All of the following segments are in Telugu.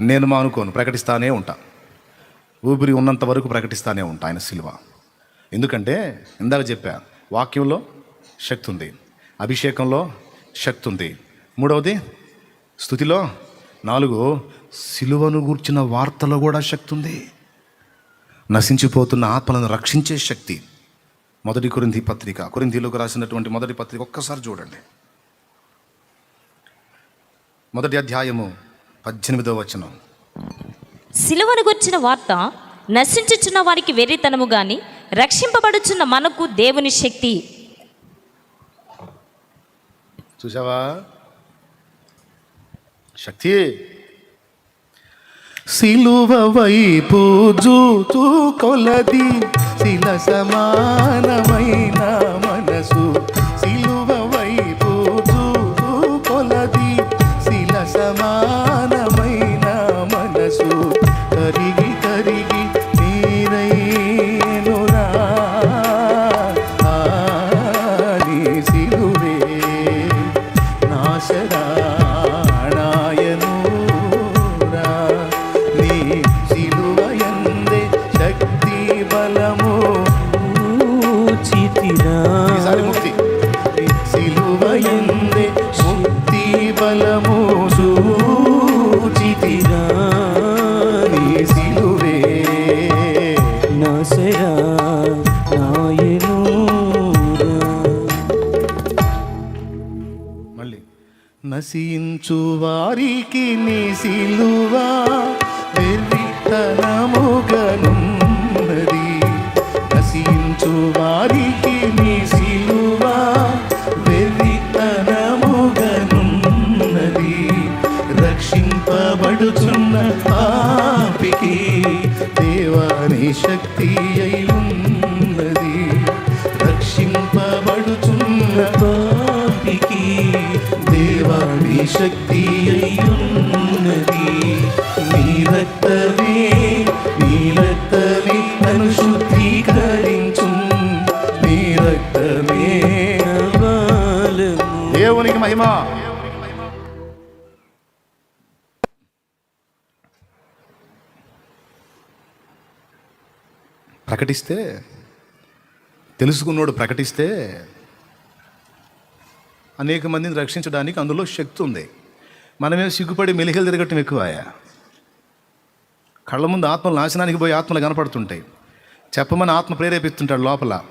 నేను మా అనుకోను ప్రకటిస్తానే ఉంటా. ఊపిరి ఉన్నంత వరకు ప్రకటిస్తానే ఉంటా ఆయన సిలువ. ఎందుకంటే ఇందాక చెప్పా వాక్యంలో శక్తి ఉంది అభిషేకంలో శక్తి ఉంది. మూడవది స్థుతిలో నాలుగు సిలువను గూర్చిన వార్తలో కూడా శక్తి ఉంది. నశించిపోతున్న ఆత్మలను రక్షించే శక్తి. మొదటి కొరింథీ పత్రిక కొరింథీలోకి రాసినటువంటి మొదటి పత్రిక ఒక్కసారి చూడండి. మొదటి అధ్యాయము పద్దెనిమిదవ వచనం. సిలువను గుర్చిన వార్త నశించుచున్న వారికి వెర్రితనము గాని రక్షింపబడుచున్న మనకు దేవుని శక్తి. చూసావా శక్తి. సిలువ వైపు జూతూ కొలది శిల సమానమైన మనసు. వారికి నీ సిలువా వెర్రితనముగనున్నది నశించు వారికి నీ సిలువా వెర్రితనముగనున్నది రక్షింపబడుచున్న పాపికి దేవాని శక్తి అయి ఉన్నది రక్షింపబడుచున్న పాపికి దేవాని శక్తి అయ్యున్నది ప్రకటిస్తే తెలుసుకున్నోడు ప్రకటిస్తే అనేక మందిని రక్షించడానికి అందులో శక్తి ఉంది. మనమే సిగ్గుపడి మెలికలు తిరగటం ఎక్కువయా కళ్ళ ముందు ఆత్మలు నాశనానికి పోయి ఆత్మలు కనపడుతుంటాయి. చెప్పమని ఆత్మ ప్రేరేపిస్తుంటాడు లోపల.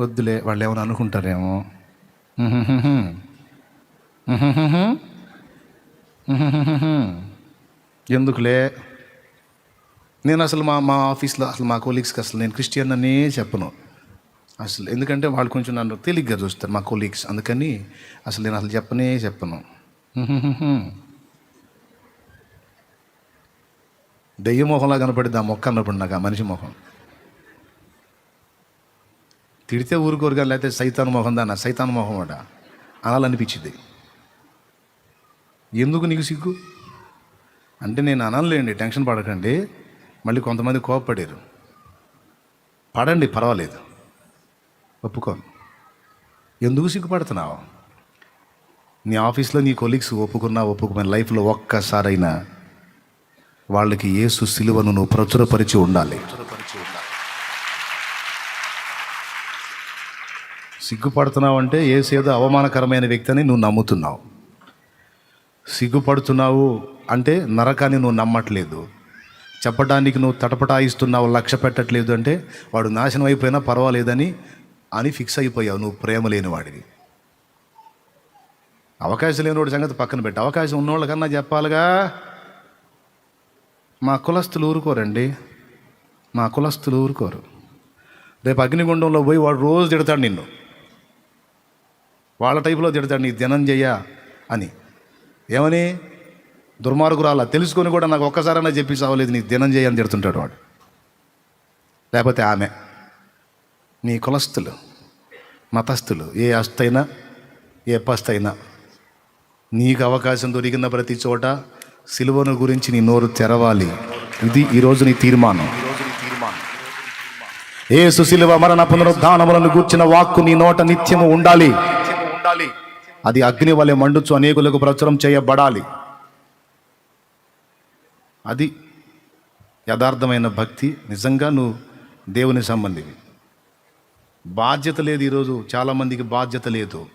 వద్దులే వాళ్ళు ఏమైనా అనుకుంటారేమో. ఎందుకులే? నేను అసలు మా మా ఆఫీస్లో అసలు మా కొలీగ్స్కి అసలు నేను క్రిస్టియన్ అనే చెప్పను. అసలు ఎందుకంటే వాళ్ళు కొంచెం నన్ను తేలిగ్గా చూస్తారు మా కొలీగ్స్ అందుకని అసలు నేను అసలు చెప్పనే చెప్పను. దెయ్య మొహంలా కనపడింది ఆ మొక్క అన్నప్పుడు నాకు ఆ మనిషి మొహం. తిడితే ఊరుకోరుగా లేకపోతే సైతాన్ మొహం దాన్న సైతాన్ మొహం అట అనాలనిపించింది ఎందుకు నీకు సిగ్గు? అంటే నేను అనలేండి టెన్షన్ పడకండి. మళ్ళీ కొంతమంది కోపపడారు. పడండి పర్వాలేదు. ఒప్పుకోను ఎందుకు సిగ్గుపడుతున్నావు? నీ ఆఫీస్లో నీ కొలీగ్స్ ఒప్పుకున్నా ఒప్పుకున్న లైఫ్లో ఒక్కసారైనా వాళ్ళకి ఏసు సిలువను నువ్వు ప్రచురపరిచి ఉండాలి. సిగ్గుపడుతున్నావు అంటే ఏసేదో అవమానకరమైన వ్యక్తి అని నువ్వు నమ్ముతున్నావు. సిగ్గుపడుతున్నావు అంటే నరకాన్ని నువ్వు నమ్మట్లేదు. చెప్పడానికి నువ్వు తటపటాయిస్తున్నావు లక్ష్య పెట్టట్లేదు అంటే వాడు నాశనం అయిపోయినా పర్వాలేదని అని ఫిక్స్ అయిపోయావు నువ్వు ప్రేమ లేని వాడివి. అవకాశం లేనివాడి సంగతి పక్కన పెట్టి. అవకాశం ఉన్నోళ్ళకన్నా చెప్పాలిగా. మా కులస్తులు ఊరుకోరండి. మా కులస్తులు ఊరుకోరు. రేపు అగ్నిగుండంలో పోయి వాడు రోజు తిడతాడు నిన్ను. వాళ్ళ టైపులో తిడతాడు నీ దినం చెయ్య అని. ఏమని? దుర్మార్గురాలా తెలుసుకొని కూడా నాకు ఒక్కసారైనా చెప్పి సావలేదు నీ దినం చేయని తిడుతుంటాడు వాడు. లేకపోతే ఆమె నీ కులస్తులు మతస్థులు ఏ అస్తైనా ఏ పస్తైనా నీకు అవకాశం దొరికిన ప్రతి చోట సిలువను గురించి నీ నోరు తెరవాలి. ఇది ఈరోజు నీ తీర్మానం. ఏ సుశిలువ మరణ పునరుద్ధానములను గూర్చిన వాక్కు నీ నోట నిత్యము ఉండాలి. అది అగ్ని వలె మండుచు అనేకులకు ప్రచురం చేయబడాలి. అది యథార్థమైన భక్తి. నిజంగా నువ్వు దేవుని సంబంధివి. బాధ్యత లేదు ఈరోజు. చాలామందికి బాధ్యత లేదు.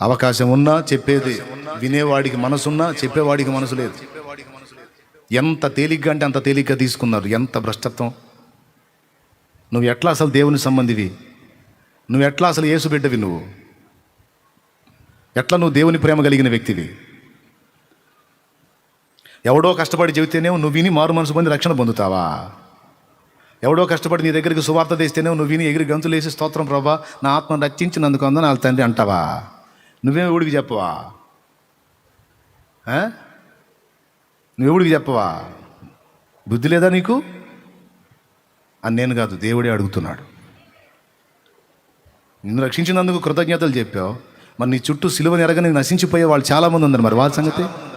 అవకాశం ఉన్నా చెప్పేది వినేవాడికి మనసున్నా చెప్పేవాడికి మనసు లేదు. ఎంత తేలిగ్గా అంటే అంత తేలిగ్గా తీసుకున్నారు. ఎంత భ్రష్టత్వం. నువ్వు ఎట్లా అసలు దేవుని సంబంధివి? నువ్వు ఎట్లా అసలు యేసు బిడ్డవి నువ్వు? ఎట్లా నువ్వు దేవుని ప్రేమ కలిగిన వ్యక్తివి? ఎవడో కష్టపడి చెబితేనే నువ్వు విని మారు మనసు పొంది రక్షణ పొందుతావా? ఎవడో కష్టపడి నీ దగ్గరికి సువార్త తెస్తేనే నువ్వు విని ఎగిరి గంతులు వేసి స్తోత్రం ప్రభా నా ఆత్మ రక్షించినందుకు అందని వాళ్ళ తండ్రి అంటావా? నువ్వేం ఎవడికి చెప్పవా? ఆ? నువ్వు ఎవడికి చెప్పవా? బుద్ధి లేదా నీకు? అని నేను కాదు దేవుడే అడుగుతున్నాడు. నిన్ను రక్షించినందుకు కృతజ్ఞతలు చెప్పావు. మరి నీ చుట్టూ సిలువని ఎరగని నశించిపోయే వాళ్ళు చాలామంది ఉన్నారు మరి వాళ్ళ సంగతి?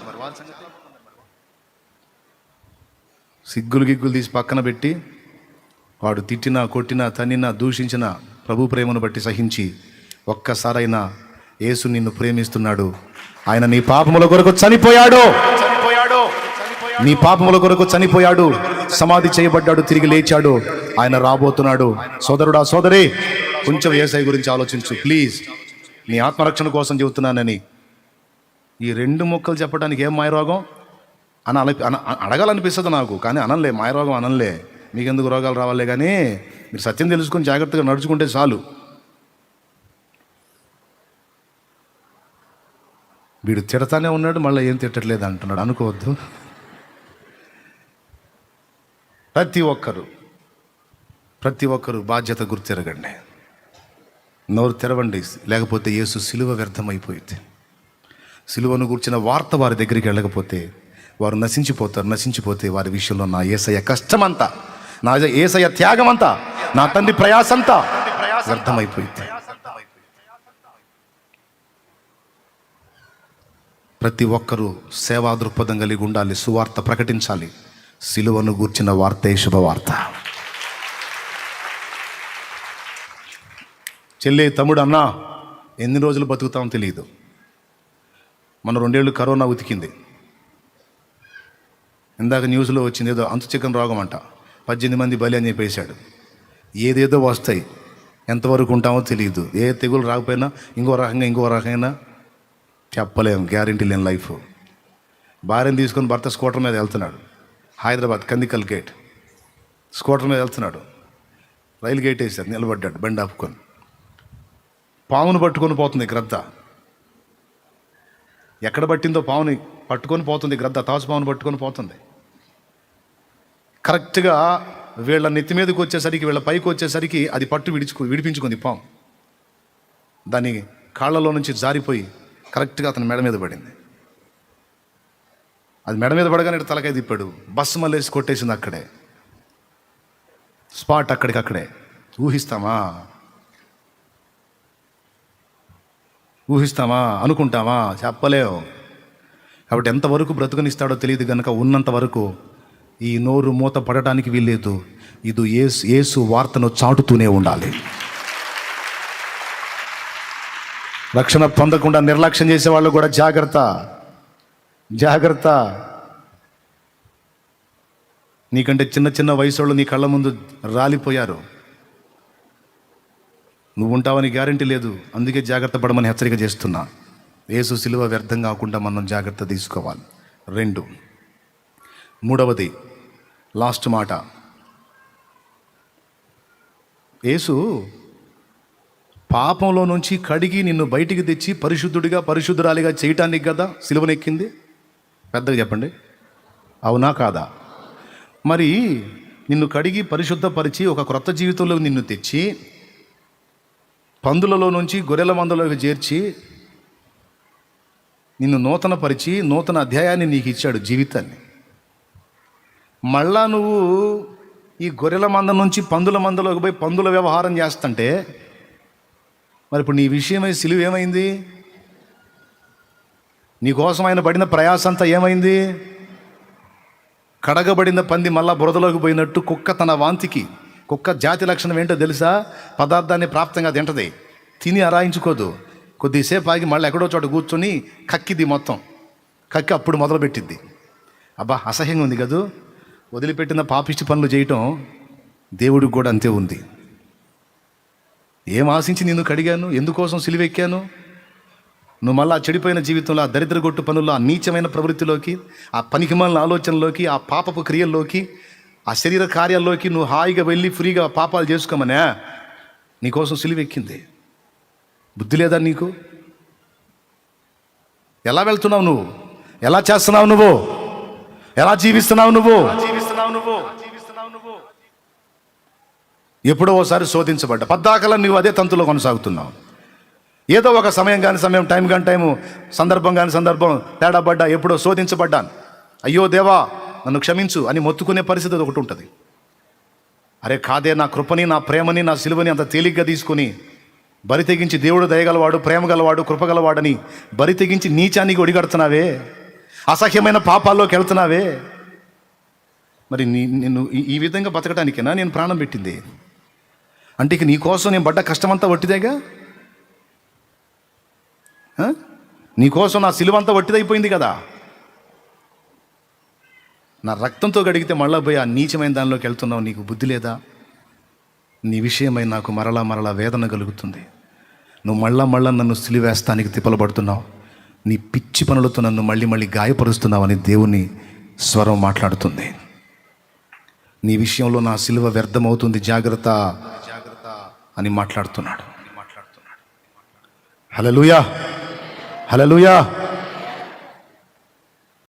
సిగ్గులు గిగ్గులు తీసి పక్కన పెట్టి వాడు తిట్టినా కొట్టినా తన్నినా దూషించిన ప్రభు ప్రేమను బట్టి సహించి ఒక్కసారైనా యేసు నిన్ను ప్రేమిస్తున్నాడు. ఆయన నీ పాపముల కొరకు చనిపోయాడు. నీ పాపముల కొరకు చనిపోయాడు. సమాధి చేయబడ్డాడు తిరిగి లేచాడు. ఆయన రాబోతున్నాడు. సోదరుడా సోదరి కొంచెం ఏసై గురించి ఆలోచించు. ప్లీజ్ నీ ఆత్మరక్షణ కోసం చెబుతున్నానని. ఈ రెండు మొక్కలు చెప్పడానికి ఏం మాయరోగం అని అన- అడగాలనిపిస్తుంది నాకు కానీ అనలే మాయరోగం అనలే మీకెందుకు రోగాలు రావాలే కానీ మీరు సత్యం తెలుసుకొని జాగ్రత్తగా నడుచుకుంటే చాలు. వీడు తిడతానే ఉన్నాడు మళ్ళీ ఏం తిట్టట్లేదు అంటున్నాడు. అనుకోవద్దు. ప్రతి ఒక్కరు ప్రతి ఒక్కరు బాధ్యత గుర్తిరగండి నోరు తెరవండి లేకపోతే యేసు సిలువ వ్యర్థమైపోయింది. సిలువను కూర్చిన వార్త వారి దగ్గరికి వెళ్ళకపోతే వారు నశించిపోతారు నశించిపోతే వారి విషయంలో నా ఏసయ్య కష్టమంతా నా ఏసయ్య త్యాగమంతా నా తండ్రి ప్రయాసంతా వ్యర్థమైపోయింది. ప్రతి ఒక్కరూ సేవా దృక్పథం కలిగి ఉండాలి సువార్త ప్రకటించాలి. సిలువను గూర్చిన వార్తే శుభవార్త. చెల్లి తమ్ముడు అన్నా ఎన్ని రోజులు బతుకుతామో తెలియదు మన రెండేళ్ళు కరోనా ఉతికింది. ఇందాక న్యూస్లో వచ్చింది ఏదో అంతు చికెన్ రోగం అంట పద్దెనిమిది మంది బలి అని చెప్పేశాడు. ఏదేదో వస్తాయి. ఎంతవరకు ఉంటామో తెలియదు. ఏ తెగులు రాకపోయినా ఇంకో రకంగా ఇంకో రకంగా చెప్పలేము గ్యారంటీ లేని లైఫ్. భార్యను తీసుకొని భర్త స్కూటర్ మీద వెళ్తున్నాడు. హైదరాబాద్ కందికల్ గేట్. స్కూటర్ మీద వెళ్తున్నాడు. రైలు గేట్ వేసారు నిలబడ్డాడు బండి ఆపుకొని. పామును పట్టుకొని పోతుంది గ్రద్ద. ఎక్కడ పట్టిందో పావుని పట్టుకొని పోతుంది గ్రద్ద. తాసు పావును పట్టుకొని పోతుంది. కరెక్ట్గా వీళ్ళ నెత్తి మీదకి వచ్చేసరికి వీళ్ళ పైకి వచ్చేసరికి అది పట్టు విడిచుకు విడిపించుకుంది పాము. దాని కాళ్ళలో నుంచి జారిపోయి కరెక్ట్గా అతని మెడ మీద పడింది. అది మెడ మీద పడగానే ఇటు తలకాయ తిప్పాడు. బస్సు మళ్ళేసి కొట్టేసింది అక్కడే. స్పాట్ అక్కడికక్కడే ఊహిస్తామా? ఊహిస్తామా? అనుకుంటామా? చెప్పలేవు. కాబట్టి ఎంతవరకు బ్రతుకనిస్తాడో తెలియదు కనుక ఉన్నంత వరకు ఈ నోరు మూత పడటానికి వీల్లేదు. ఇది ఏసు ఏసు వార్తను చాటుతూనే ఉండాలి. రక్షణ పొందకుండా నిర్లక్ష్యం చేసే వాళ్ళు కూడా జాగ్రత్త. జాగ్రత్త. నీకంటే చిన్న చిన్న వయసు వాళ్ళు నీ కళ్ళ ముందు రాలిపోయారు. నువ్వు ఉంటావని గ్యారంటీ లేదు. అందుకే జాగ్రత్త పడమని హెచ్చరిక చేస్తున్నా. ఏసు సిలువ వ్యర్థం కాకుండా మనం జాగ్రత్త తీసుకోవాలి. రెండు. మూడవది లాస్ట్ మాట. యేసు పాపంలో నుంచి కడిగి నిన్ను బయటికి తెచ్చి పరిశుద్ధుడిగా పరిశుద్ధురాలిగా చేయటానికి కదా సిలువనెక్కింది? పెద్దగా చెప్పండి. అవునా కాదా? మరి నిన్ను కడిగి పరిశుద్ధపరిచి ఒక క్రొత్త జీవితంలో నిన్ను తెచ్చి పందులలో నుంచి గొర్రెల మందలోకి చేర్చి నిన్ను నూతన పరిచి నూతన అధ్యాయాన్ని నీకు ఇచ్చాడు జీవితాన్ని. మళ్ళా నువ్వు ఈ గొర్రెల మంద నుంచి పందుల మందలోకి పోయి పందుల వ్యవహారం చేస్తుంటే మరి ఇప్పుడు నీ విషయమై సిలువ ఏమైంది? నీకోసం ఆయన పడిన ప్రయాసంతా ఏమైంది? కడగబడిన పంది మళ్ళా బురదలోకి పోయినట్టు కుక్క తన వాంతికి కుక్క జాతి లక్షణం ఏంటో తెలుసా? పదార్థాన్ని ప్రాప్తంగా తింటది. తిని అరాయించుకోదు కొద్దిసేపు ఆగి మళ్ళీ ఎక్కడో చోట కూర్చొని కక్కిది మొత్తం. కక్కి అప్పుడు మొదలుపెట్టిద్ది. అబ్బా అసహ్యంగా ఉంది కదూ? వదిలిపెట్టిన పాపిష్టి పనులు చేయటం దేవుడికి కూడా అంతే ఉంది. ఏం ఆశించి నిన్ను కడిగాను? ఎందుకోసం సిలివెక్కాను? నువ్వు మళ్ళీ ఆ చెడిపోయిన జీవితంలో ఆ దరిద్రగొట్టు పనుల్లో ఆ నీచమైన ప్రవృత్తిలోకి ఆ పనికిమాలిన ఆలోచనలోకి ఆ పాపపు క్రియల్లోకి ఆ శరీర కార్యాల్లోకి నువ్వు హాయిగా వెళ్ళి ఫ్రీగా పాపాలు చేసుకోమనే? నీకోసం సిలివెక్కింది. బుద్ధి లేదా నీకు? ఎలా వెళ్తున్నావు నువ్వు? ఎలా చేస్తున్నావు నువ్వు? ఎలా జీవిస్తున్నావు నువ్వు? నువ్వు. ఎప్పుడో ఓసారి శోధించబడ్డా. పద్దాకలా నువ్వు అదే తంతులో కొనసాగుతున్నావు. ఏదో ఒక సమయం కానీ సమయం టైం కానీ టైము సందర్భం కానీ సందర్భం తేడా పడ్డా ఎప్పుడో శోధించబడ్డాను అయ్యో దేవా నన్ను క్షమించు అని మొత్తుకునే పరిస్థితి ఒకటి ఉంటుంది. అరే కాదే నా కృపని నా ప్రేమని నా సిలువని అంత తేలిగ్గా తీసుకొని బరి తెగించి దేవుడు దయగలవాడు ప్రేమ గలవాడు కృపగలవాడని బరి తెగించి నీచానికి ఒడిగడుతున్నావే. అసహ్యమైన పాపాల్లోకి వెళ్తున్నావే. మరి నీ నిన్ను ఈ- విధంగా బతకడానికేనా నేను ప్రాణం పెట్టింది? అంటే ఇక నీ కోసం నేను పడ్డ కష్టమంతా వట్టిదేగా? ఆ? నీ కోసం నా సిలువంతా వట్టిదైపోయింది కదా? నా రక్తంతో గడిగితే మళ్ళా పోయి ఆ నీచమైన దానిలోకి వెళ్తున్నావు నీకు బుద్ధి లేదా? నీ విషయమై నాకు మరలా మరలా వేదన కలుగుతుంది. నువ్వు మళ్ళా మళ్ళా నన్ను సిలివేస్తానికి తిప్పలబడుతున్నావు. నీ పిచ్చి పనులతో నన్ను మళ్ళీ మళ్ళీ గాయపరుస్తున్నావని దేవుని స్వరం మాట్లాడుతుంది. నీ విషయంలో నా సిలువ వ్యర్థమవుతుంది జాగ్రత్త జాగ్రత్త అని మాట్లాడుతున్నాడు. హలలుయా హలలుయా